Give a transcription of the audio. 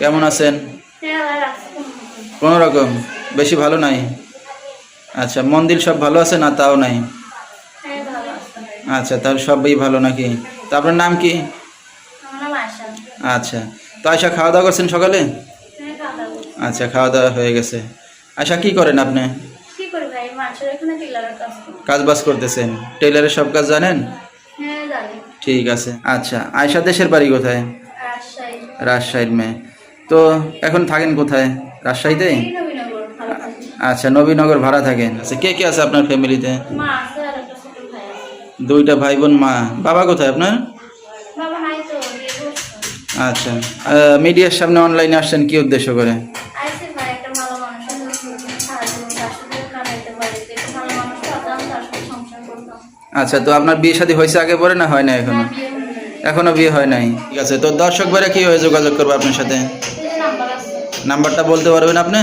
কেমন আছেন? হ্যাঁ ভালো রাখছি কোনো রকম বেশি ভালো নাই? আচ্ছা মন্দির সব ভালো আছে না তাও নাই? আচ্ছা তাহলে সবই ভালো নাকি? তা আপনার নাম কি? আচ্ছা তো আয়সা খাওয়া দাওয়া করছেন সকালে। আচ্ছা খাওয়া দাওয়া হয়ে গেছে। আয়সা কি করেন আপনি? টিলারের কাজ বাজ করতেছেন? টেইলারের সব কাজ জানেন? হ্যাঁ ঠিক আছে। আচ্ছা আয়সা দেশের বাড়ি কোথায়? রাজশাহীর মেয়ে। তো এখন থাকেন কোথায়? রাজশাহীতে? আচ্ছা নবীনগর ভাড়া থাকেন। আচ্ছা কে কে আছে আপনার ফ্যামিলিতে দুইটা ভাই বোন মা। বাবা কোথায় আপনার? আচ্ছা মিডিয়ার সামনে অনলাইনে আসছেন কি উদ্দেশ্য করে? আচ্ছা তো আপনার বিয়ে শাদী হয়েছে আগে পরে না হয় না এখনও? হ্যাঁ। এখনও বিয়ে হয় নাই। ঠিক আছে তো দর্শক ভাইরা কি হয়ে যোগাযোগ করব আপনার সাথে? নাম্বারটা বলতে পারবেন আপনি?